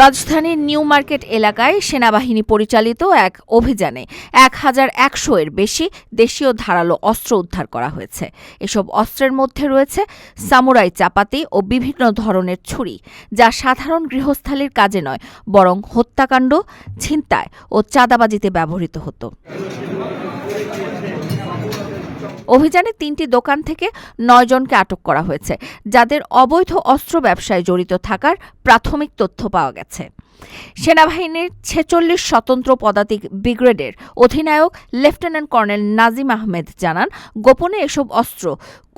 রাজধানীর new market এলাকায় সেনাবাহিনী পরিচালিত এক অভিযানে এক হাজার একশো এর বেশি দেশীয় ধারালো অস্ত্র উদ্ধার করা হয়েছে। এসব অস্ত্রের মধ্যে রয়েছে সামুরাই চাপাতি ও বিভিন্ন ধরনের ছুরি, যা সাধারণ গৃহস্থালির কাজে নয়, বরং হত্যাকাণ্ড, ছিনতাই ও চাঁদাবাজিতে ব্যবহৃত হতো। অভিযানে তিনটি দোকান থেকে নয়জনকে আটক করা হয়েছে, যাদের অবৈধ অস্ত্র ব্যবসায় জড়িত থাকার প্রাথমিক তথ্য পাওয়া গেছে। সেনাবাহিনীর ছেচল্লিশ স্বতন্ত্র পদাতিক ব্রিগেডের অধিনায়ক লেফটেন্যান্ট কর্নেল নাজিম আহমেদ জানান, গোপনে এসব অস্ত্র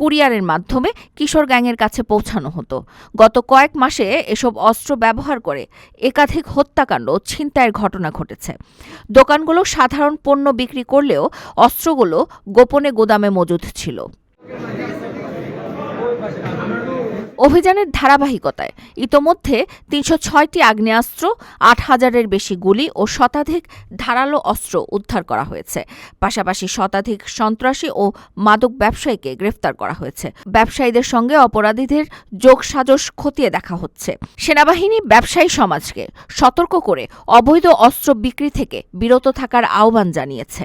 কুরিয়ারের মাধ্যমে কিশোর গ্যাংয়ের কাছে পৌঁছানো হতো। গত কয়েক মাসে এসব অস্ত্র ব্যবহার করে একাধিক হত্যাকাণ্ড ছিনতাইয়ের ঘটনা ঘটেছে। দোকানগুলো সাধারণ পণ্য বিক্রি করলেও অস্ত্রগুলো গোপনে গোদামে মজুদ ছিল। অভিযানের ধারাবাহিকতায়। ইতোমধ্যে তিনশো ছয়টি আগ্নেয়াস্ত্র, আট হাজারের বেশি গুলি ও শতাধিক ধারালো অস্ত্র উদ্ধার করা হয়েছে। পাশাপাশি শতাধিক সন্ত্রাসী ও মাদক ব্যবসায়ীকে গ্রেফতার করা হয়েছে। ব্যবসায়ীদের সঙ্গে অপরাধীদের যোগসাজশ খতিয়ে দেখা হচ্ছে। সেনাবাহিনী ব্যবসায়ী সমাজকে সতর্ক করে অবৈধ অস্ত্র বিক্রি থেকে বিরত থাকার আহ্বান জানিয়েছে।